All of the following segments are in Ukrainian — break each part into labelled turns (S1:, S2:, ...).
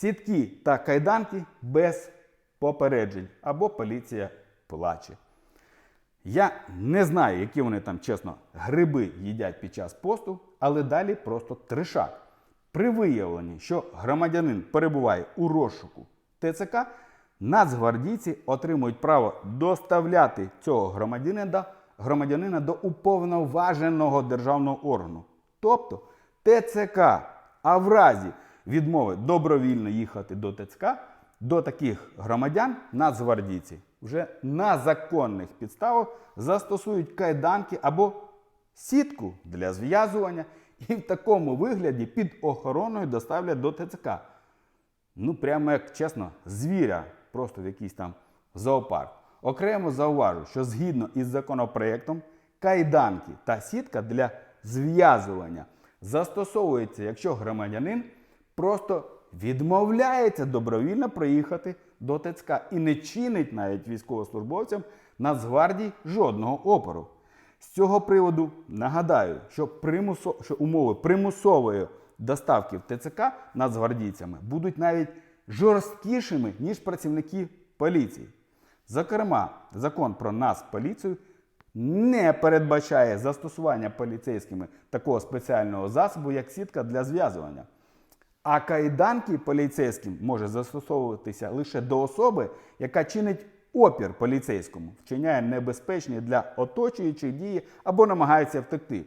S1: сітки та кайданки без попереджень або поліція плаче. Я не знаю, які вони там, чесно, гриби їдять під час посту, але далі просто трешак. При виявленні, що громадянин перебуває у розшуку ТЦК, нацгвардійці отримують право доставляти цього громадянина, громадянина до уповноваженого державного органу, тобто ТЦК. А в разі відмови добровільно їхати до ТЦК, до таких громадян нацгвардійці вже на законних підставах застосують кайданки або сітку для зв'язування і в такому вигляді під охороною доставлять до ТЦК. Ну, прямо як чесно, звіря, просто в якийсь там зоопарк. Окремо зауважу, що згідно із законопроектом, кайданки та сітка для зв'язування застосовується, якщо громадянин просто відмовляється добровільно приїхати до ТЦК і не чинить навіть військовослужбовцям Нацгвардії жодного опору. З цього приводу нагадаю, що, примусо, що умови примусової доставки в ТЦК нацгвардійцями будуть навіть жорсткішими, ніж працівники поліції. Зокрема, закон про нас поліцію не передбачає застосування поліцейськими такого спеціального засобу, як сітка для зв'язування. А кайданки поліцейським може застосовуватися лише до особи, яка чинить опір поліцейському, вчиняє небезпечні для оточуючих дії або намагається втекти.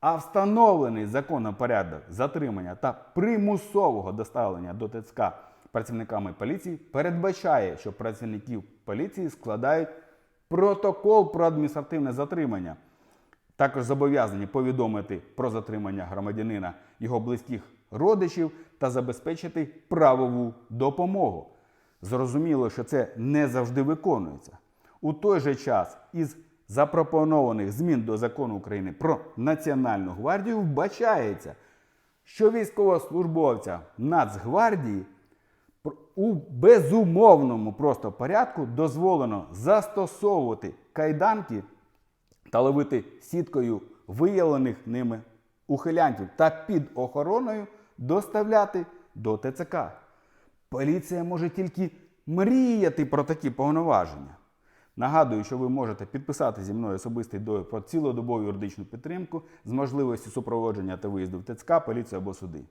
S1: А встановлений законом порядок затримання та примусового доставлення до ТЦК працівниками поліції передбачає, що працівників поліції складають протокол про адміністративне затримання. Також зобов'язані повідомити про затримання громадянина його близьких родичів та забезпечити правову допомогу. Зрозуміло, що це не завжди виконується. У той же час із запропонованих змін до закону України про Національну гвардію вбачається, що військовослужбовця Нацгвардії у безумовному просто порядку дозволено застосовувати кайданки та ловити сіткою виявлених ними ухилянтів та під охороною доставляти до ТЦК. Поліція може тільки мріяти про такі повноваження. Нагадую, що ви можете підписати зі мною особистий довід про цілодобову юридичну підтримку з можливістю супроводження та виїзду в ТЦК, поліцію або суди.